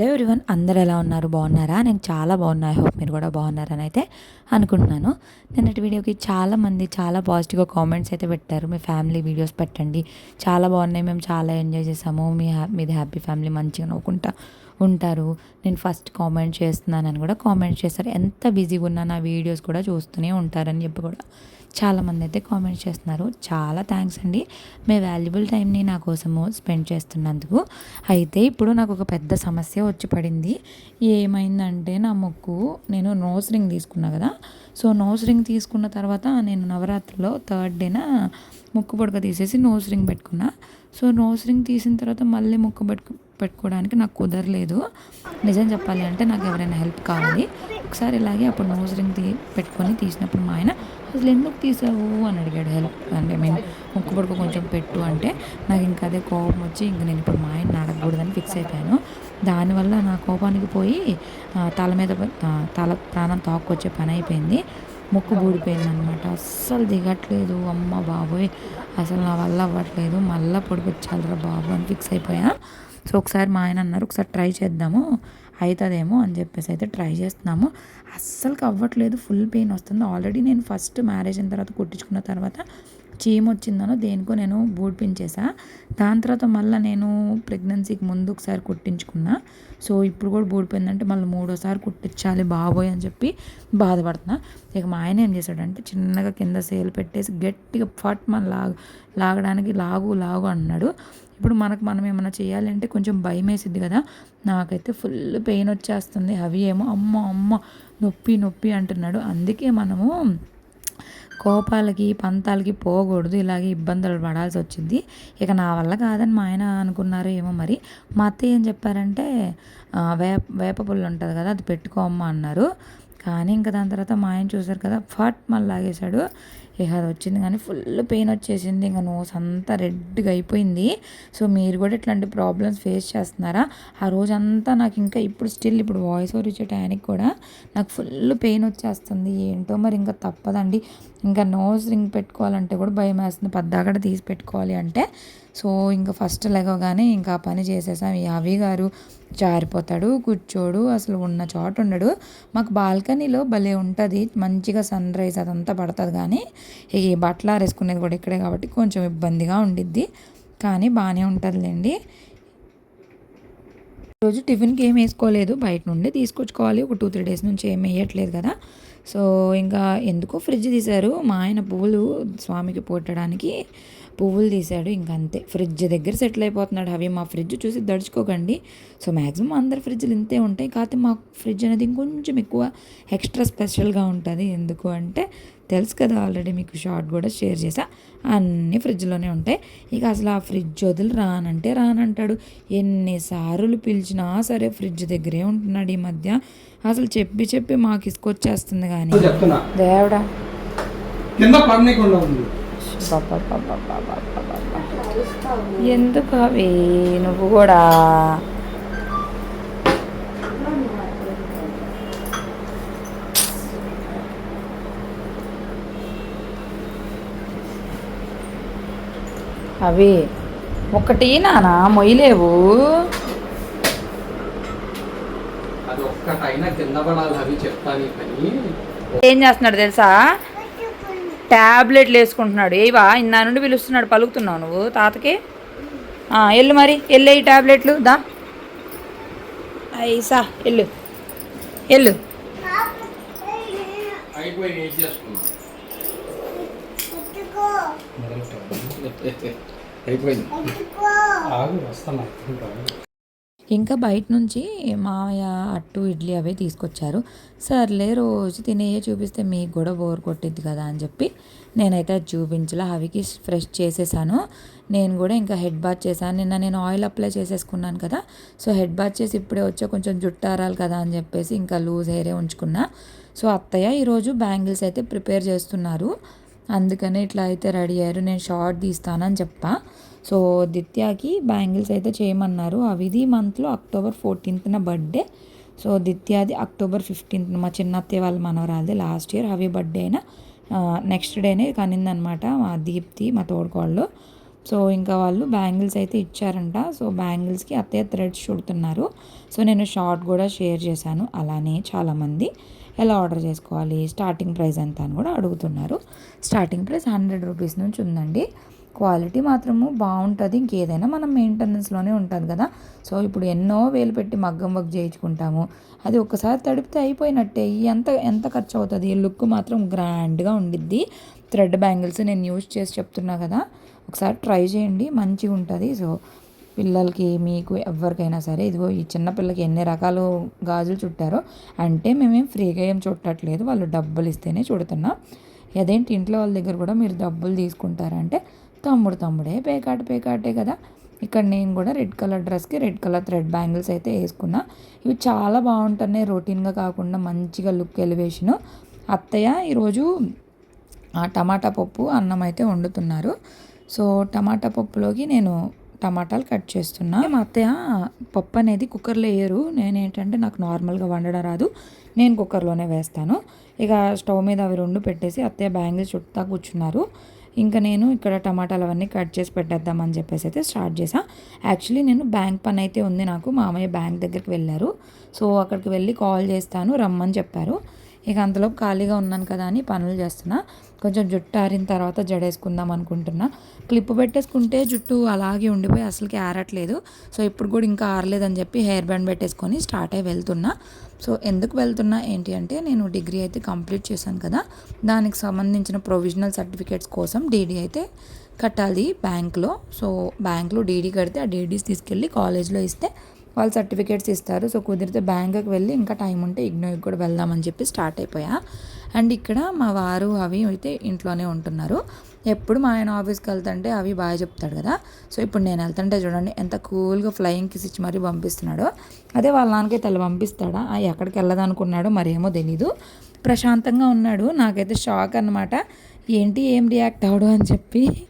Hello everyone అందరు ఎలా ఉన్నారు? బాగున్నారా? నేను చాలా బాగున్నా. ఐ హోప్ మీరు కూడా బాగున్నారని అయితే అనుకుంటున్నాను. నిన్నటి వీడియోకి చాలా మంది చాలా పాజిటివ్గా కామెంట్స్ అయితే పెట్టారు. మీ ఫ్యామిలీ వీడియోస్ పెట్టండి. చాలా బాగున్నాయి. మేము చాలా ఎంజాయ్ చేసాము. మీ హ్యా మీది హ్యాపీ ఫ్యామిలీ మంచిగా నవ్వుకుంటా. ఉంటారు. నేను ఫస్ట్ కామెంట్ చేస్తున్నానని కూడా కామెంట్ చేస్తారు. ఎంత బిజీగా ఉన్నా నా వీడియోస్ కూడా చూస్తూనే ఉంటారని చెప్పి కూడా చాలామంది అయితే కామెంట్ చేస్తున్నారు. చాలా థ్యాంక్స్ అండి. మీ వాల్యుబుల్ టైంని నా కోసము స్పెండ్ చేస్తున్నందుకు. అయితే ఇప్పుడు నాకు ఒక పెద్ద సమస్య వచ్చి పడింది. ఏమైందంటే నా మొక్కు నేను నోస్ రింగ్ తీసుకున్నా కదా. సో నోస్ రింగ్ తీసుకున్న తర్వాత నేను నవరాత్రిలో థర్డ్ డేన ముక్కు పొడక తీసేసి నోస్ రింగ్ పెట్టుకున్నా. సో నోస్ రింగ్ తీసిన తర్వాత మళ్ళీ ముక్కు పెట్టుకు పెట్టుకోవడానికి నాకు కుదరలేదు. నిజం చెప్పాలి అంటే నాకు ఎవరైనా హెల్ప్ కావాలి. ఒకసారి ఇలాగే అప్పుడు నోస్ రింగ్ తీ పెట్టుకొని తీసినప్పుడు మా ఆయన అసలు ఎందుకు తీసావు? అని అడిగాడు హెల్ప్ అంటే మీన్ ముక్కు పడుకో కొంచెం పెట్టు అంటే నాకు ఇంకా అదే కోపం వచ్చి ఇంక నేను ఇప్పుడు మా ఆయన అడగకూడదని ఫిక్స్ అయిపోయాను. దానివల్ల నా కోపానికి పోయి తల మీద తల ప్రాణం తాక్కొచ్చే పని అయిపోయింది. ముక్కు బూడిపోయింది అనమాట అస్సలు దిగట్లేదు. అమ్మ బాబోయ్. అసలు నా వల్ల అవ్వట్లేదు. మళ్ళీ పొడిపించాలిరా బాబు అని ఫిక్స్ అయిపోయా. సో ఒకసారి మా ఆయన అన్నారు ఒకసారి ట్రై చేద్దాము. అవుతుందేమో అని చెప్పేసి అయితే ట్రై చేస్తున్నాము. అస్సలు అవ్వట్లేదు. ఫుల్ పెయిన్ వస్తుంది. ఆల్రెడీ నేను ఫస్ట్ మ్యారేజ్ అయిన తర్వాత కుట్టించుకున్న తర్వాత చీమ వచ్చిందనో దేనికో నేను బూడిపించేసా దాని తర్వాత మళ్ళీ నేను ప్రెగ్నెన్సీకి ముందు ఒకసారి కుట్టించుకున్నా. సో ఇప్పుడు కూడా బూడిపోయిందంటే మళ్ళీ మూడోసారి కుట్టించాలి బాబోయ్ అని చెప్పి బాధపడుతున్నా. ఇక మా ఆయన ఏం చేశాడంటే చిన్నగా కింద సేలు పెట్టేసి గట్టిగా ఫట్ మన లాగు లాగడానికి లాగు లాగు అన్నాడు. ఇప్పుడు మనకు మనం ఏమైనా చేయాలంటే కొంచెం భయం వేసిద్ది కదా. నాకైతే ఫుల్ పెయిన్ వచ్చేస్తుంది అవి ఏమో అమ్మ అమ్మ నొప్పి నొప్పి అంటున్నాడు. అందుకే మనము కోపాలకి పంతాలకి పోకూడదు. ఇలాగే ఇబ్బందులు పడాల్సి వచ్చింది. ఇక నా వల్ల కాదని మా ఆయన అనుకున్నారు ఏమో మరి. మా అత్తయ్య ఏం చెప్పారంటే వేప వేప పుల్లు ఉంటుంది కదా అది పెట్టుకోమ్మా అన్నారు. కానీ ఇంకా దాని తర్వాత మా ఆయన చూశారు కదా ఫట్ మళ్ళీ లాగేశాడు. ఇక అది వచ్చింది కానీ ఫుల్ పెయిన్ వచ్చేసింది. ఇంకా నోస్ అంతా రెడ్గా అయిపోయింది. సో మీరు కూడా ఇట్లాంటి ప్రాబ్లమ్స్ ఫేస్ చేస్తున్నారా? ఆ రోజంతా నాకు ఇంకా ఇప్పుడు స్టిల్ ఇప్పుడు వాయిస్ ఓవర్ ఇచ్చే టైంకి కూడా నాకు ఫుల్ పెయిన్ వచ్చేస్తుంది. ఏంటో మరి ఇంకా తప్పదండి. ఇంకా నోస్ రింగ్ పెట్టుకోవాలంటే కూడా భయం వేస్తుంది. పద్దాకడ తీసి పెట్టుకోవాలి అంటే. సో ఇంకా ఫస్ట్ లెగవగానే ఇంకా పని చేసేసాం. ఈ అవి గారు జారిపోతాడు కూర్చోడు అసలు ఉన్న చోట ఉండడు. మాకు బాల్కనీలో భలే ఉంటుంది మంచిగా సన్ రైజ్ అదంతా పడుతుంది కానీ ఈ బట్టలు ఆరేసుకునేది కూడా ఇక్కడే కాబట్టి కొంచెం ఇబ్బందిగా ఉండిద్ది. కానీ బాగానే ఉంటుందిలేండి. రోజు టిఫిన్కి ఏం వేసుకోలేదు. బయట నుండి తీసుకొచ్చుకోవాలి. ఒక టూ త్రీ డేస్ నుంచి ఏం వేయట్లేదు కదా. సో ఇంకా ఎందుకో ఫ్రిడ్జ్ తీశారు. మా ఆయన పువ్వులు స్వామికి పూట్టడానికి పువ్వులు తీశాడు. ఇంకంతే ఫ్రిడ్జ్ దగ్గర సెటిల్ అయిపోతున్నాడు అవి మా ఫ్రిడ్జ్ చూసి దడుచుకోకండి. సో మ్యాక్సిమం అందరి ఫ్రిడ్జ్లు ఇంతే ఉంటాయి. కాకపోతే మా ఫ్రిడ్జ్ అనేది ఇంకొంచెం ఎక్కువ ఎక్స్ట్రా స్పెషల్గా ఉంటుంది. ఎందుకు అంటే తెలుసు కదా ఆల్రెడీ మీకు షార్ట్ కూడా షేర్ చేసా. అన్నీ ఫ్రిడ్జ్లోనే ఉంటాయి. ఇక అసలు ఆ ఫ్రిడ్జ్ వదిలి రానంటే రానంటాడు. ఎన్నిసార్లు పిలిచినా సరే ఫ్రిడ్జ్ దగ్గరే ఉంటున్నాడు ఈ మధ్య. అసలు చెప్పి చెప్పి మాకు ఇసుకొచ్చేస్తుంది కానీ. దేవుడా. ఎందుకు అవి? నువ్వు కూడా. అవి ఒకటి నానా మొయ్యలేవు. ఏం చేస్తున్నాడు తెలుసా? ట్యాబ్లెట్లు వేసుకుంటున్నాడు. ఏవా ఇందా నుండి పిలుస్తున్నాడు పలుకుతున్నావు నువ్వు తాతకి? ఎల్లు మరి ఎల్లు ఈ ట్యాబ్లెట్లు దా. ఐసా ఎల్లు ఎల్లు. ఇంకా బయట నుంచి మామయ్య అట్టు ఇడ్లీ అవే తీసుకొచ్చారు. సర్లే రోజు తినేయే చూపిస్తే మీకు కూడా బోర్ కొట్టిద్ది కదా అని చెప్పి నేనైతే అది చూపించలే. అవికి ఫ్రెష్ చేసేసాను. నేను కూడా ఇంకా హెడ్ బాత్ చేశాను. నిన్న నేను ఆయిల్ అప్లై చేసేసుకున్నాను కదా. సో హెడ్ బాత్ చేసి ఇప్పుడే వచ్చే కొంచెం జుట్టారాలి కదా అని చెప్పేసి ఇంకా లూజ్ హెయిరే ఉంచుకున్నా. సో అత్తయ్య ఈరోజు బ్యాంగిల్స్ అయితే ప్రిపేర్ చేస్తున్నారు. అందుకని ఇట్లా అయితే రెడీ అయ్యారు. నేను షార్ట్ తీస్తానని చెప్పా. సో దిత్యాకి బ్యాంగిల్స్ అయితే చేయమన్నారు. అవిది మంత్లో అక్టోబర్ ఫోర్టీన్త్న బర్త్డే. సో దిత్యాది అక్టోబర్ ఫిఫ్టీన్త్ మా చిన్నత్తయ్య వాళ్ళ మనవరాలది లాస్ట్ ఇయర్. అవి బర్త్డే అయినా నెక్స్ట్ డేనే కనిందనమాట మా దీప్తి మా తోడుకోళ్ళు. సో ఇంకా వాళ్ళు బ్యాంగిల్స్ అయితే ఇచ్చారంట. సో బ్యాంగిల్స్కి అత్తయ్య థ్రెడ్స్ చుడుతున్నారు. సో నేను షార్ట్ కూడా షేర్ చేశాను. అలానే చాలామంది. ఎలా ఆర్డర్ చేసుకోవాలి స్టార్టింగ్ ప్రైస్ ఎంత అని కూడా అడుగుతున్నారు. స్టార్టింగ్ ప్రైస్ హండ్రెడ్ రూపీస్ నుంచి ఉందండి. క్వాలిటీ మాత్రము బాగుంటుంది ఇంకేదైనా మనం మెయింటెనెన్స్లోనే ఉంటుంది కదా. సో ఇప్పుడు ఎన్నో వేలు పెట్టి మగ్గం వర్క్ చేయించుకుంటాము. అది ఒక్కసారి తడిపితే అయిపోయినట్టే. ఎంత ఎంత ఖర్చు అవుతుంది లుక్ మాత్రం గ్రాండ్గా ఉండిద్ది. థ్రెడ్ బ్యాంగిల్స్ నేను యూజ్ చేసి చెప్తున్నా కదా. ఒకసారి ట్రై చేయండి మంచిగా ఉంటుంది సో పిల్లలకి మీకు ఎవరికైనా సరే ఇదిగో ఈ చిన్న పిల్లకి ఎన్ని రకాలు గాజులు చుట్టారో అంటే మేమేం ఫ్రీగా ఏం చుట్టట్లేదు వాళ్ళు డబ్బులు ఇస్తేనే చుడుతున్నాం. అదేంటి ఇంట్లో వాళ్ళ దగ్గర కూడా మీరు డబ్బులు తీసుకుంటారంటే తమ్ముడు తమ్ముడే పేకాట పేకాటే కదా. ఇక్కడ నేను కూడా రెడ్ కలర్ డ్రెస్కి రెడ్ కలర్ థ్రెడ్ బ్యాంగిల్స్ అయితే వేసుకున్నా. ఇవి చాలా బాగుంటున్నాయి రొటీన్గా కాకుండా మంచిగా లుక్ ఎలివేషను. అత్తయ్య ఈరోజు టమాటా పప్పు అన్నం అయితే వండుతున్నారు. సో టమాటా పప్పులోకి నేను టమాటాలు కట్ చేస్తున్నా. మా అత్తయ్య పప్పు అనేది కుక్కర్లో వేయరు నేనేంటంటే నాకు నార్మల్గా వండడం రాదు. నేను కుక్కర్లోనే వేస్తాను. ఇక స్టవ్ మీద అవి రెండు పెట్టేసి అత్తయ్య బ్యాంగిల్స్ చుట్టా కూర్చున్నారు. ఇంకా నేను ఇక్కడ టమాటాలు అవన్నీ కట్ చేసి పెట్టేద్దామని చెప్పేసి అయితే స్టార్ట్ చేసా యాక్చువల్లీ నేను బ్యాంక్ పని అయితే ఉంది నాకు. మామయ్య బ్యాంక్ దగ్గరికి వెళ్ళారు. సో అక్కడికి వెళ్ళి కాల్ చేస్తాను రమ్మని చెప్పారు. ఇక అంతలోపు ఖాళీగా ఉన్నాను కదా అని పనులు చేస్తున్నా. కొంచెం జుట్టు ఆరిన తర్వాత జడేసుకుందాం అనుకుంటున్నా. క్లిప్ పెట్టేసుకుంటే జుట్టు అలాగే ఉండిపోయి అసలుకి ఆరట్లేదు. సో ఇప్పుడు కూడా ఇంకా ఆరలేదని చెప్పి హెయిర్ బ్యాండ్ పెట్టేసుకొని స్టార్ట్ అయ్యి వెళ్తున్నా. సో ఎందుకు వెళ్తున్నా ఏంటి అంటే నేను డిగ్రీ అయితే కంప్లీట్ చేశాను కదా. దానికి సంబంధించిన ప్రొవిజనల్ సర్టిఫికేట్స్ కోసం డీడీ అయితే కట్టాలి బ్యాంక్లో. సో బ్యాంక్లో డీడీ కడితే ఆ డీడీస్ తీసుకెళ్ళి కాలేజ్లో ఇస్తే వాళ్ళు సర్టిఫికేట్స్ ఇస్తారు. సో కుదిరితే బ్యాంకుకి వెళ్ళి ఇంకా టైం ఉంటే ఇగ్నోకి కూడా వెళ్దామని చెప్పి స్టార్ట్ అయిపోయా. అండ్ ఇక్కడ మా వారు అవి అయితే ఇంట్లోనే ఉంటున్నారు. ఎప్పుడు మా ఆయన ఆఫీస్కి వెళ్తుంటే అవి బాగా చెప్తాడు కదా. సో ఇప్పుడు నేను వెళ్తుంటే చూడండి ఎంత కూల్గా ఫ్లయింగ్ కిస్ ఇచ్చి మరీ పంపిస్తున్నాడో. అదే వాళ్ళ నాన్నకి అలా పంపిస్తాడా? ఎక్కడికి వెళ్ళదనుకున్నాడో మరేమో తెలీదు. ప్రశాంతంగా ఉన్నాడు. నాకైతే షాక్ అనమాట ఏంటి ఏం రియాక్ట్ అవడం అని చెప్పి.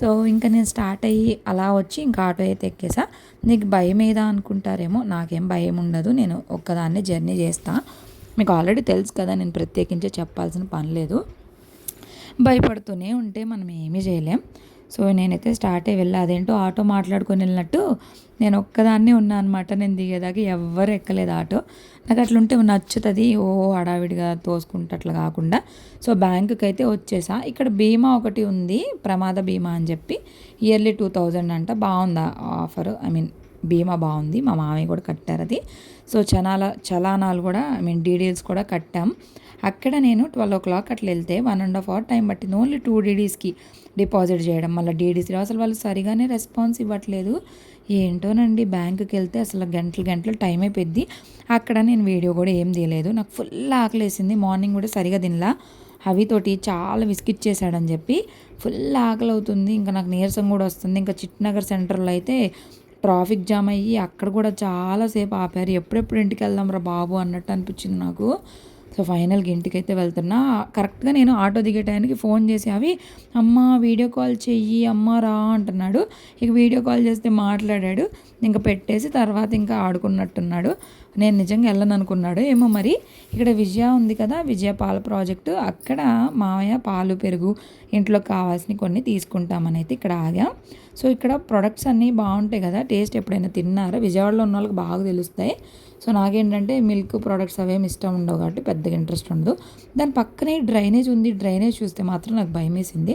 సో ఇంకా నేను స్టార్ట్ అయ్యి అలా వచ్చి ఇంకా ఆటో అయితే ఎక్కేసా. నీకు భయం ఏదా అనుకుంటారేమో. నాకేం భయం ఉండదు. నేను ఒక్కదాన్నే జర్నీ చేస్తాను మీకు ఆల్రెడీ తెలుసు కదా నేను ప్రత్యేకించి చెప్పాల్సిన పని లేదు. భయపడుతూనే ఉంటే మనం ఏమీ చేయలేం. సో నేనైతే స్టార్ట్ అయ్యి వెళ్ళా. అదేంటో ఆటో మాట్లాడుకొని వెళ్ళినట్టు నేను ఒక్కదాన్నే ఉన్నా అనమాట నేను దిగేదాకా ఎవ్వరు ఎక్కలేదు ఆటో. నాకు అట్లుంటే నచ్చుతుంది. ఓ హడావిడిగా తోసుకుంటే అట్లా కాకుండా. సో బ్యాంకుకి అయితే వచ్చేసా. ఇక్కడ బీమా ఒకటి ఉంది ప్రమాద బీమా అని చెప్పి. ఇయర్లీ టూ థౌజండ్ అంట. బాగుందా ఆఫర్? ఐ మీన్ బీమా బాగుంది. మా మామయ్య కూడా కట్టారు అది సో చనాల చలానాలు కూడా ఐ మీన్ డీటెయిల్స్ కూడా కట్టాం. అక్కడ నేను ట్వెల్వ్ ఓ క్లాక్ అట్లా వెళ్తే one and half hour time పట్టింది. ఓన్లీ టూ డీడీస్కి డిపాజిట్ చేయడం మళ్ళీ డీడీస్ అసలు వాళ్ళు సరిగానే రెస్పాన్స్ ఇవ్వట్లేదు. ఏంటోనండి బ్యాంకుకి వెళ్తే అసలు గంటలు గంటలు టైం అయిపోద్ది అక్కడ నేను వీడియో కూడా ఏం తీయలేదు. నాకు ఫుల్ ఆకలేసింది. మార్నింగ్ కూడా సరిగా తినలా. అవితోటి చాలా విసిగిచ్చేసాడని చెప్పి ఫుల్ ఆకలి అవుతుంది ఇంకా నాకు నీరసం కూడా వస్తుంది. ఇంకా చిట్నగర్ సెంటర్లో అయితే ట్రాఫిక్ జామ్ అయ్యి అక్కడ కూడా చాలాసేపు ఆపారు. ఎప్పుడెప్పుడు ఇంటికి వెళ్దాం రా బాబు అన్నట్టు అనిపించింది నాకు. సో ఫైనల్గా ఇంటికైతే వెళ్తున్నా. కరెక్ట్గా నేను ఆటో దిగే టైంకి ఫోన్ చేసి అవి అమ్మ వీడియో కాల్ చెయ్యి అమ్మ రా అంటున్నాడు. ఇక వీడియో కాల్ చేస్తే మాట్లాడాడు. ఇంకా పెట్టేసి తర్వాత ఇంకా ఆడుకున్నట్టున్నాడు. నేను నిజంగా వెళ్ళను అనుకున్నాడు ఏమో మరి ఇక్కడ విజయ ఉంది కదా విజయ పాల ప్రాజెక్టు. అక్కడ మామయ్య పాలు పెరుగు ఇంట్లో కావాల్సినవి కొన్ని తీసుకుంటామని అయితే ఇక్కడ ఆగాం. సో ఇక్కడ ప్రొడక్ట్స్ అన్నీ బాగుంటాయి కదా టేస్ట్ ఎప్పుడైనా తిన్నారా? విజయవాడలో ఉన్న వాళ్ళకి బాగా తెలుస్తాయి. సో నాకేంటంటే మిల్క్ ప్రోడక్ట్స్ అవేమి ఇష్టం ఉండవు కాబట్టి పెద్దగా ఇంట్రెస్ట్ ఉండదు. దాని పక్కనే డ్రైనేజ్ ఉంది. డ్రైనేజ్ చూస్తే మాత్రం నాకు భయం వేసింది.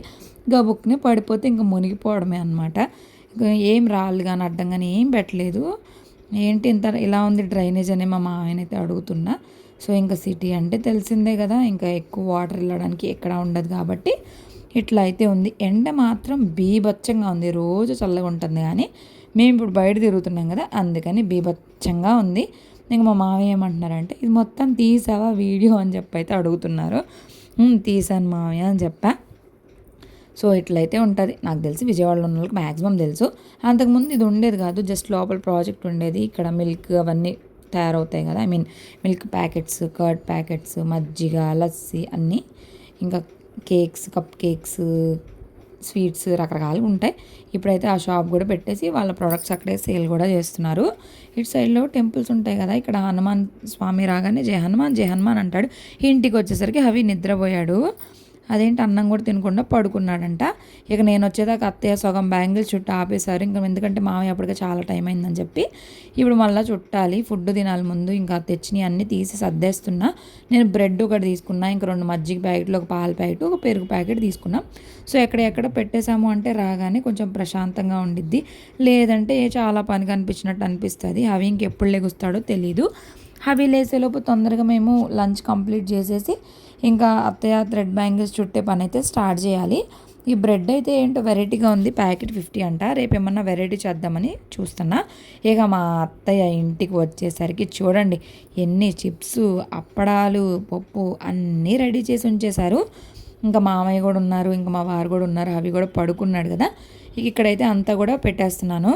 గబుక్నే పడిపోతే ఇంకా మునిగిపోవడమే అనమాట ఏం రాళ్ళు కానీ అడ్డం కానీ ఏం పెట్టలేదు. ఏంటి ఇంత ఇలా ఉంది డ్రైనేజ్ అని మా మామయ్య అయితే అడుగుతున్నా. సో ఇంకా సిటీ అంటే తెలిసిందే కదా. ఇంకా ఎక్కువ వాటర్ వెళ్ళడానికి ఎక్కడ ఉండదు కాబట్టి ఇట్లా అయితే ఉంది. ఎండ మాత్రం బీభత్సంగా ఉంది. రోజు చల్లగా ఉంటుంది కానీ మేము ఇప్పుడు బయట తిరుగుతున్నాం కదా అందుకని బీభత్సంగా ఉంది. ఇంకా మా మావయ్య ఏమంటున్నారంటే ఇది మొత్తం తీసావా వీడియో అని చెప్పి అయితే అడుగుతున్నారు తీసాను మావయ్య అని చెప్పా. సో ఇట్లయితే ఉంటుంది. నాకు తెలిసి విజయవాడలో ఉన్న వాళ్ళకి మ్యాక్సిమం తెలుసు. అంతకుముందు ఇది ఉండేది కాదు. జస్ట్ లోపల ప్రాజెక్ట్ ఉండేది. ఇక్కడ మిల్క్ అవన్నీ తయారవుతాయి కదా. I mean milk packets curd packets మజ్జిగ లస్సీ అన్నీ. ఇంకా కేక్స్ కప్ కేక్స్ స్వీట్స్ రకరకాలు ఉంటాయి. ఇప్పుడైతే ఆ షాప్ కూడా పెట్టేసి వాళ్ళ ప్రొడక్ట్స్ అక్కడే సేల్ కూడా చేస్తున్నారు. ఇటు సైడ్లో టెంపుల్స్ ఉంటాయి కదా ఇక్కడ హనుమాన్ స్వామి రాగానే జయ హనుమాన్ జయ హనుమాన్ అంటాడు. ఇంటికి వచ్చేసరికి అవి నిద్రపోయాడు. అదేంటి అన్నం కూడా తినకుండా పడుకున్నాడంట. ఇక నేను వచ్చేదాకా అత్తయ్య సగం బ్యాంగిల్ చుట్టూ ఆపేశారు. ఇంకా ఎందుకంటే మామయ్య అప్పటికే చాలా టైం అయిందని చెప్పి ఇప్పుడు మళ్ళీ చుట్టాలి ఫుడ్ తినాలి ముందు ఇంకా తెచ్చినవి అన్నీ తీసి సర్దేస్తున్నా. నేను బ్రెడ్ ఒకటి తీసుకున్నా ఇంకా రెండు మజ్జిగ ప్యాకెట్లు ఒక పాల ప్యాకెట్ ఒక పెరుగు ప్యాకెట్ తీసుకున్నాం. సో ఎక్కడ ఎక్కడ పెట్టేశాము అంటే రాగానే కొంచెం ప్రశాంతంగా ఉండిద్ది. లేదంటే చాలా పని కనిపించినట్టు అనిపిస్తుంది. అవి ఇంకెప్పుడు లెగుస్తాడో తెలీదు. అవి లేసేలోపు తొందరగా మేము లంచ్ కంప్లీట్ చేసేసి ఇంకా అత్తయ్య థ్రెడ్ బ్యాంగిల్స్ చుట్టే పని అయితే స్టార్ట్ చేయాలి. ఈ బ్రెడ్ అయితే ఏంటో వెరైటీగా ఉంది. ప్యాకెట్ ఫిఫ్టీ అంట. రేపు ఏమన్నా వెరైటీ చేద్దామని చూస్తున్నా. ఇక మా అత్తయ్య ఇంటికి వచ్చేసరికి చూడండి ఎన్ని చిప్స్ అప్పడాలు పప్పు అన్నీ రెడీ చేసి ఉంచేశారు. ఇంకా మామయ్య కూడా ఉన్నారు ఇంకా మా వారు కూడా ఉన్నారు అవి కూడా పడుకున్నాడు కదా. ఇక ఇక్కడైతే అంతా కూడా పెట్టేస్తున్నాను.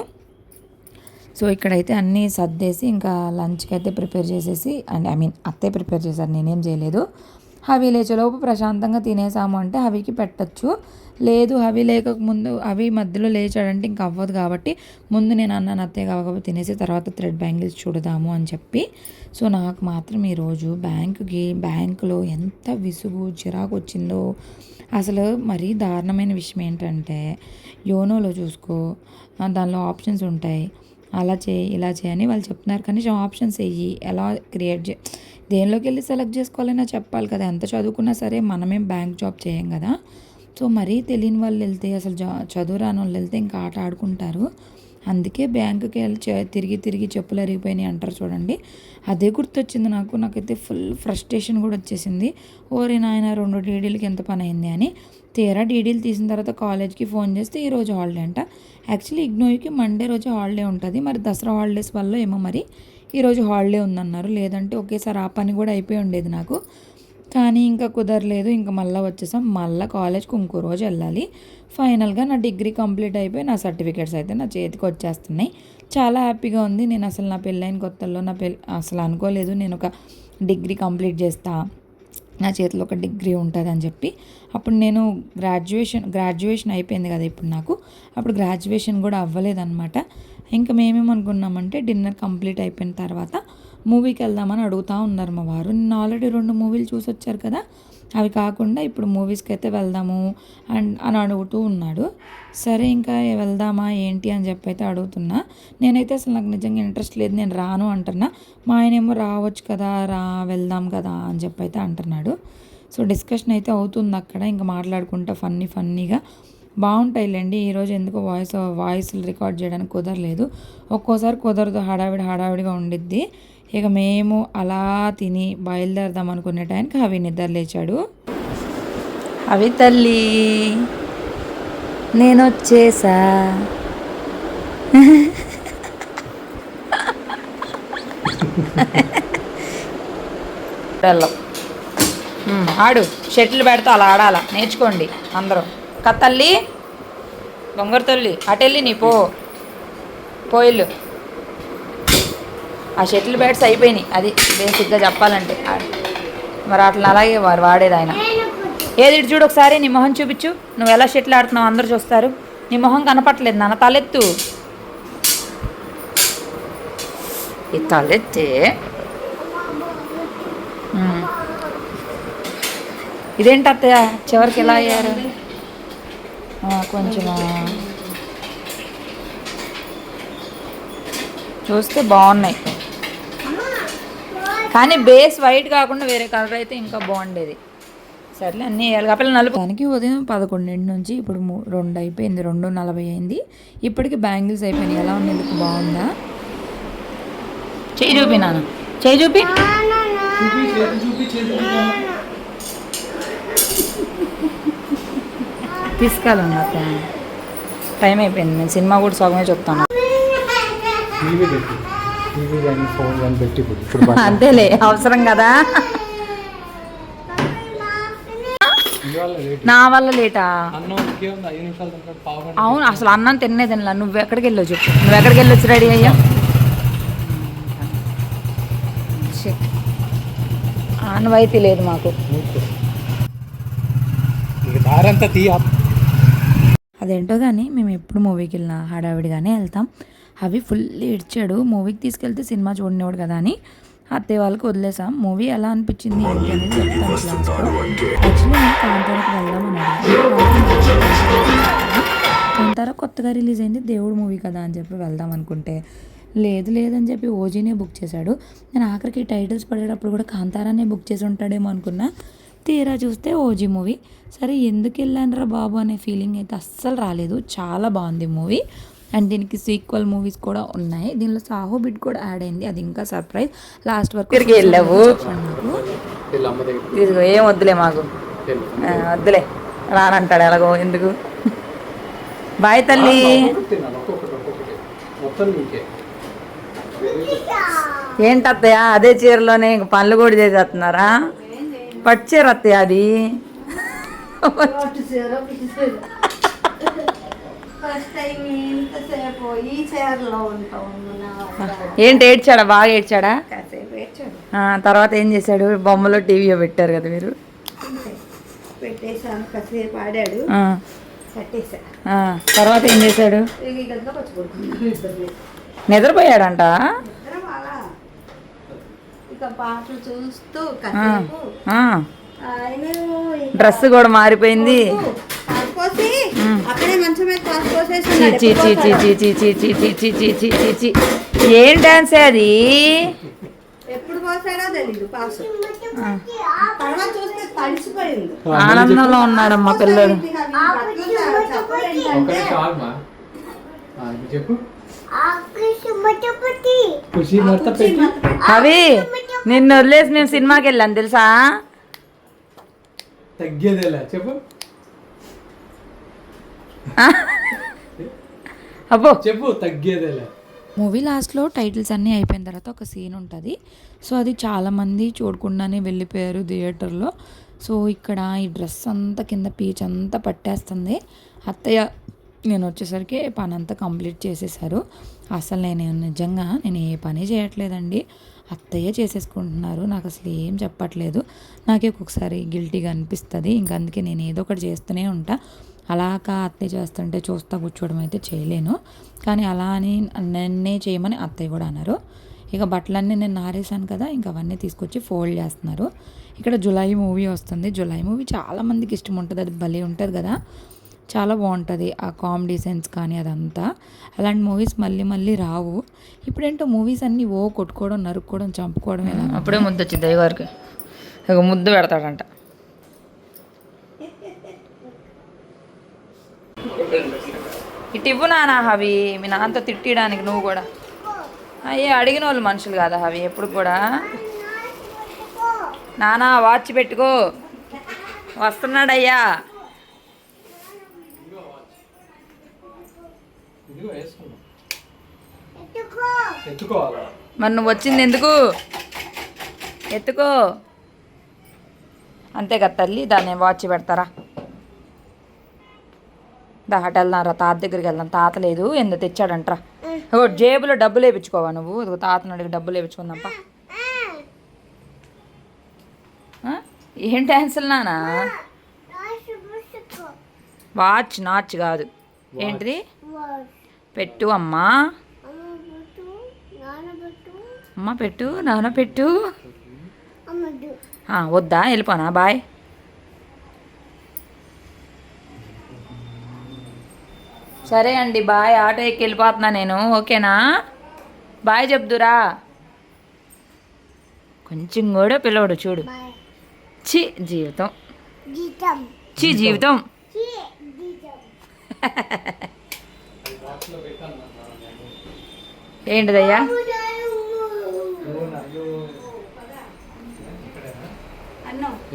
సో ఇక్కడైతే అన్నీ సర్దేసి ఇంకా లంచ్కి అయితే ప్రిపేర్ చేసేసి అండ్ ఐ మీన్ అత్తే ప్రిపేర్ చేశారు నేనేం చేయలేదు. హవి లేచేలోపు ప్రశాంతంగా తినేసాము అంటే హవికి పెట్టచ్చు. లేదు హవి లేకముందు అవి మధ్యలో లేచాడంటే ఇంకా అవ్వదు కాబట్టి ముందు నేను అన్నాను అత్తయ్య కాకపోతే తినేసి తర్వాత థ్రెడ్ బ్యాంగిల్స్ చూడదాము అని చెప్పి. సో నాకు మాత్రం ఈరోజు బ్యాంకుకి బ్యాంకులో ఎంత విసుగు చిరాకు వచ్చిందో. అసలు మరీ దారుణమైన విషయం ఏంటంటే యోనోలో చూసుకో దానిలో ఆప్షన్స్ ఉంటాయి. అలా చేయి ఇలా చేయని వాళ్ళు చెప్తున్నారు. కనీసం ఆప్షన్స్ వెయ్యి ఎలా క్రియేట్ చే దేనిలోకి వెళ్ళి సెలెక్ట్ చేసుకోవాలన్నా చెప్పాలి కదా. ఎంత చదువుకున్నా సరే మనమేం బ్యాంక్ జాబ్ చేయం కదా. సో మరీ తెలియని వాళ్ళు వెళ్తే అసలు జా చదువు రాని వాళ్ళు వెళ్తే ఇంకా ఆట ఆడుకుంటారు. అందుకే బ్యాంకుకి వెళ్ళి తిరిగి తిరిగి చెప్పులు అరిగిపోయినాయి అంటారు చూడండి. అదే గుర్తొచ్చింది నాకు. నాకైతే ఫుల్ ఫ్రస్ట్రేషన్ కూడా వచ్చేసింది. ఓరే నాయన రెండు డీడీలకి ఎంత పని అయింది అని. తీరా డీడీలు తీసిన తర్వాత కాలేజ్కి ఫోన్ చేస్తే ఈరోజు హాలిడే అంట. యాక్చువల్లీ ఇగ్నోయ్కి మండే రోజు హాలిడే ఉంటుంది. మరి దసరా హాలిడేస్ వల్ల ఏమో మరి. ఈరోజు హాలిడే ఉందన్నారు. లేదంటే ఒకేసారి ఆ పని కూడా అయిపోయి ఉండేది నాకు. కానీ ఇంకా కుదరలేదు. ఇంకా మళ్ళీ వచ్చేసాం. మళ్ళీ కాలేజ్కి ఇంకో రోజు వెళ్ళాలి. ఫైనల్గా నా డిగ్రీ కంప్లీట్ అయిపోయి నా సర్టిఫికేట్స్ అయితే నా చేతికి వచ్చేస్తున్నాయి. చాలా హ్యాపీగా ఉంది. నేను అసలు నా పెళ్ళైన కొత్తల్లో నా పెళ్ళి అసలు అనుకోలేదు. నేను ఒక డిగ్రీ కంప్లీట్ చేస్తా. నా చేతిలో ఒక డిగ్రీ ఉంటుంది అని చెప్పి. అప్పుడు నేను గ్రాడ్యుయేషన్ గ్రాడ్యుయేషన్ అయిపోయింది కదా ఇప్పుడు నాకు. అప్పుడు గ్రాడ్యుయేషన్ కూడా అవ్వలేదన్నమాట. ఇంకా మేమేమనుకున్నామంటే డిన్నర్ కంప్లీట్ అయిపోయిన తర్వాత మూవీకి వెళ్దామని అడుగుతూ ఉన్నారు మా వారు. నిన్న ఆల్రెడీ రెండు మూవీలు చూసి వచ్చారు కదా అవి కాకుండా ఇప్పుడు మూవీస్కి అయితే వెళ్దాము అండ్ అని అడుగుతూ ఉన్నాడు. సరే ఇంకా వెళ్దామా ఏంటి అని చెప్పి అయితే అడుగుతున్నా. నేనైతే అసలు నాకు నిజంగా ఇంట్రెస్ట్ లేదు నేను రాను అంటున్నా. మా ఆయన ఏమో రావచ్చు కదా రా వెళ్దాం కదా అని చెప్పి అయితే అంటున్నాడు. సో డిస్కషన్ అయితే అవుతుంది అక్కడ ఇంకా మాట్లాడుకుంటా ఫన్నీ ఫన్నీగా. బాగుంటాయిలేండి. ఈరోజు ఎందుకు వాయిస్ వాయిస్లు రికార్డ్ చేయడానికి కుదరలేదు. ఒక్కోసారి కుదరదు హడావిడి హడావిడిగా ఉండిద్ది. ఇక మేము అలా తిని బయలుదేరదాం అనుకునే టైంకి అవి నిద్ర లేచాడు. అవి తల్లి నేను వచ్చేసా ఆడు షటిల్ పెడతా అలా ఆడాల. నేర్చుకోండి అందరూ. కత్తల్లి బొంగరు తల్లి అటెల్లి నీ పో. పోయిల్లు ఆ షటిల్ బ్యాట్స్ అయిపోయినాయి. అది బేసిక్గా చెప్పాలంటే. మరి అట్లా అలాగే వారు వాడేది ఆయన. ఏది ఇటు చూడు ఒకసారి నీ మొహం చూపించు. నువ్వు ఎలా షటిల్ ఆడుతున్నావు అందరు చూస్తారు. నీ మొహం కనపట్లేదు నాన్న తలెత్తు. ఈ తలెత్తే. ఇదేంటి అత్తయ్య? చివరికి ఎలా అయ్యారు? కొంచెమా చూస్తే బాగున్నాయి. కానీ బేస్ వైట్ కాకుండా వేరే కలర్ అయితే ఇంకా బాగుండేది. సర్లే అన్నీ వేయాలి కాబట్టి నలుపు. దానికి ఉదయం పదకొండింటి నుంచి ఇప్పుడు మూ- రెండు అయిపోయింది రెండు నలభై అయింది. ఇప్పటికి బ్యాంగిల్స్ అయిపోయినాయి. ఎలా ఉంది లుక్ బాగుందా? చేయి చూపి నాన్న. చేయి చూపి. తీసుకెళ్ళండి అత్త టైం అయిపోయింది. నేను సినిమా కూడా సగమే చెప్తాను. అంతేలే అవసరం కదా. నా వల్ల లేటా? అవును అసలు అన్నం తిన్నే తినలా. నువ్వు ఎక్కడికి వెళ్ళావు చెప్పు. నువ్వు ఎక్కడికి వెళ్ళొచ్చి రెడీ అయ్యా. ఆనవాయితీ లేదు మాకు. దారంతా తీ అదేంటో కానీ మేము ఎప్పుడు మూవీకి వెళ్ళినా హడావిడిగానే వెళ్తాం. అవి ఫుల్ ఇడ్చాడు మూవీకి తీసుకెళ్తే సినిమా చూడనివాడు కదా అని అత్తయ్య వాళ్ళకి వదిలేసాం. మూవీ ఎలా అనిపించింది ఏంటి అనేది చెప్తాను యాక్చువల్లీ కాంతారాకి అడిగాను. కాంతారా కొత్తగా రిలీజ్ అయింది. దేవుడు మూవీ కదా అని చెప్పి వెళ్దాం అనుకుంటే. లేదు లేదని చెప్పి ఓజీనే బుక్ చేశాడు. నేను ఆఖరికి టైటిల్స్ పడేటప్పుడు కూడా కాంతారానే బుక్ చేసి ఉంటాడేమో అనుకున్నా. తీరా చూస్తే ఓజీ మూవీ. సరే ఎందుకు వెళ్ళానరా బాబు అనే ఫీలింగ్ అయితే అస్సలు రాలేదు. చాలా బాగుంది మూవీ. అండ్ దీనికి సీక్వల్ మూవీస్ కూడా ఉన్నాయి. దీనిలో సాహో బిట్ కూడా యాడ్ అయింది. అది ఇంకా సర్ప్రైజ్ లాస్ట్ వరకు వెళ్ళావు? ఏం వద్దులే మాకు. వద్దులే. రానంటాడు ఎలాగో ఎందుకు? బాయ్ తల్లి. ఏంటత్తయ్య అదే చీరలోనే ఇంక పనులు కూడా చేసేస్తున్నారా? పచ్చీర అది. ఏంటి ఏడ్చాడా? బాగా ఏడ్చాడా? తర్వాత ఏం చేశాడు? బొమ్మలో టీవీ పెట్టారు కదా మీరు. కాసేపు ఆడాడు. తర్వాత ఏం చేశాడు? నిద్రపోయాడంట? పాటలు చూస్తూ డ్రెస్ కూడా మారిపోయింది ఏం డాన్స్ అది ఎప్పుడు ఆనందంలో ఉన్నాడమ్మా పిల్లడు చెప్పు అవి నిన్ను వదిలేసి మేము సినిమాకి వెళ్ళాను తెలుసా? తగ్గేదేలా చెప్పు. అబ్బో. చెప్పు తగ్గేదేలా. మూవీ లాస్ట్లో టైటిల్స్ అన్నీ అయిపోయిన తర్వాత ఒక సీన్ ఉంటుంది. సో అది చాలామంది చూడకుండానే వెళ్ళిపోయారు థియేటర్లో. సో ఇక్కడ ఈ డ్రెస్ అంతా కింద పీచ్ అంతా పట్టేస్తుంది. అత్తయ్య నేను వచ్చేసరికి పని అంతా కంప్లీట్ చేసేసారు. అసలు నేను నిజంగా నేను ఏ పని చేయట్లేదండి. అత్తయ్య చేసేసుకుంటున్నారు. నాకు అసలు ఏం చెప్పట్లేదు. నాకే ఒక్కొక్కసారి గిల్టీగా అనిపిస్తుంది. ఇంక అందుకే నేను ఏదో ఒకటి చేస్తూనే ఉంటా. అలాక అత్తయ్య చేస్తుంటే చూస్తా కూర్చోవడం అయితే చేయలేను. కానీ అలా అని నన్నే చేయమని అత్తయ్య కూడా అన్నారు. ఇక బట్టలన్నీ నేను నారేసాను కదా ఇంకా అవన్నీ తీసుకొచ్చి ఫోల్డ్ చేస్తున్నారు. ఇక్కడ జులై మూవీ వస్తుంది. జులై మూవీ చాలామందికి ఇష్టం ఉంటుంది. అది భలే ఉంటుంది కదా. చాలా బాగుంటుంది ఆ కామెడీ సెన్స్ కానీ అదంతా. అలాంటి మూవీస్ మళ్ళీ మళ్ళీ రావు. ఇప్పుడేంటో మూవీస్ అన్నీ ఓ కొట్టుకోవడం నరుక్కోవడం చంపుకోవడం ఇలా అప్పుడే ముద్దు వచ్చింది అయ్యగారికి ఇక ముద్దు పెడతాడంట. ఇటు ఇవ్వు నానా హవి మీ నాన్నతో తిట్టడానికి నువ్వు కూడా. అయ్యే అడిగిన వాళ్ళు మనుషులు కాదా హవి ఎప్పుడు కూడా? నానా వాచ్ పెట్టుకో. వస్తున్నాడయ్యా. ఇదిగో వేసుకున్నాం ఎత్తుకోవాలా మరి నువ్వు వచ్చింది ఎందుకు? ఎత్తుకో. అంతే కదా తల్లి దాన్ని వాచ్ పెడతారా? దా అటు వెళ్దాంరా తాత దగ్గరికి వెళ్దాం. తాత లేదు ఎందు తెచ్చాడంట్రా? ఓ జేబులో డబ్బులు వేయించుకోవా నువ్వు? ఇదిగో తాతను అడిగి డబ్బులు వేయించుకుందాంపా? ఏం డ్యాన్సులు నానా? వాచ్ నాచ్ కాదు. ఏంటిది? పెట్టు అమ్మా. అమ్మ పెట్టు నాన్న పెట్టు. వద్దా వెళ్ళిపోనా బాయ్. సరే అండి బాయ్ ఆటో ఎక్కి వెళ్ళిపోతున్నా నేను ఓకేనా? బాయ్ చెప్దురా. కొంచెం కూడా పిల్లవాడు చూడు. చి జీవితం. చి జీవితం. ఏంటిదయ్యా?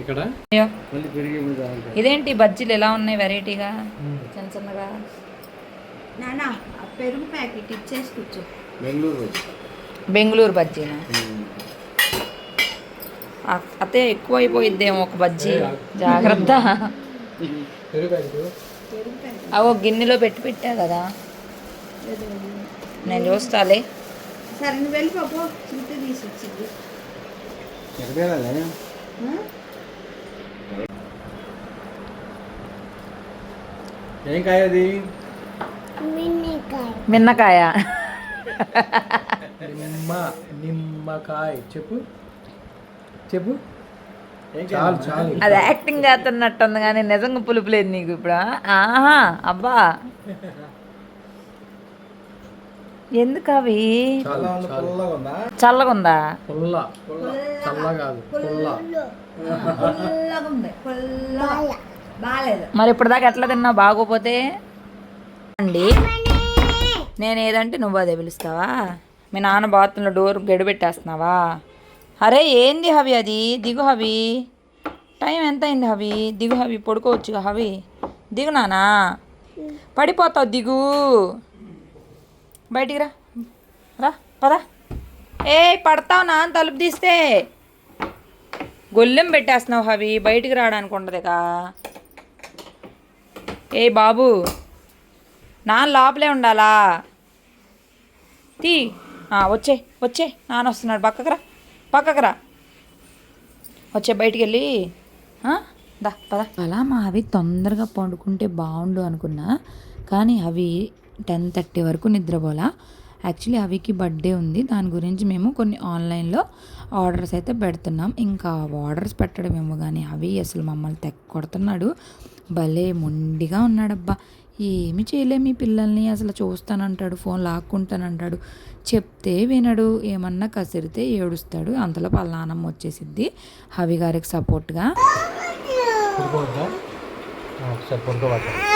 ఇక్కడ? ఇదేంటి బజ్జీలు ఎలా ఉన్నాయి వెరైటీగా? చిన్న చిన్నగా. నానా పెరుగు ప్యాకెట్ ఇచ్చేసి కూర్చో. బెంగళూరు బెంగళూరు బజ్జీనా? అతే ఎక్కువ అయిపోయిద్దేమో ఒక బజ్జీ. జాగ్రత్త. అవి గిన్నెలో పెట్టి పెట్టా కదా. నేను చూస్తాలే. సరే నువ్వు వెళ్ళిపోపో చింత తీసి వచ్చింది ఎక్కడ వెళ్ళాలి ఏం కాయ అది? మిన్నకాయ నిమ్మ నిమ్మకాయ. చెప్పు. చెప్పు. చాలు చాలు. అది యాక్టింగ్ చేస్తున్నట్టుంది కానీ నిజంగా పులుపు లేదు నీకు ఇప్పుడు ఆహా అబ్బా. ఎందుకు అవి చాలు చాలు. చల్లగా ఉందా పుల్ల చల్ల కాదు పుల్ల. పుల్లగా ఉంది పుల్ల. బాగాలేదు. మరి ఇప్పటిదాకా ఎట్లా తిన్నావు? బాగోపోతే? అండి నేను ఏదంటే నువ్వు అదే పిలుస్తావా? మీ నాన్న బాత్రూంలో డోర్ గడిపెట్టేస్తున్నావా? అరే ఏంది హవి అది? దిగు హవి. టైం ఎంత అయింది హవి? దిగు హవి పడుకోవచ్చుగా హవి. దిగు నానా పడిపోతావు దిగు. బయటికి రా. రా పదా. ఏ పడతావు నా తలుపు తీస్తే. గొల్లెం పెట్టేస్తున్నావు హవి. బయటికి రావడానికి ఉండదుగా. ఏ బాబు. నాన్న లోపలే ఉండాలా? తీ. వచ్చే వచ్చే. నాన్న వస్తున్నాడు. పక్కకు రా. పక్కకు రా. వచ్చే బయటికి వెళ్ళి. దా పద. అలా మా అవి తొందరగా పండుకుంటే బాగుండు అనుకున్నా. కానీ అవి టెన్ థర్టీ వరకు నిద్రపోలా. యాక్చువల్లీ అవికి బర్త్డే ఉంది. దాని గురించి మేము కొన్ని ఆన్లైన్లో ఆర్డర్స్ అయితే పెడుతున్నాం. ఇంకా ఆర్డర్స్ పెట్టడమేమో కానీ అవి అసలు మమ్మల్ని తెగ కొడుతున్నాడు. భలే మొండిగా ఉన్నాడబ్బా. ఏమి చేయలే మీ పిల్లల్ని. అసలు చూస్తానంటాడు ఫోన్ లాక్కుంటానంటాడు. చెప్తే వినడు ఏమన్నా కసిరితే ఏడుస్తాడు. అంతలో వాళ్ళ నాన్నమ్మ వచ్చేసిద్ది. హవి గారికి సపోర్ట్గా సపోర్ట్గా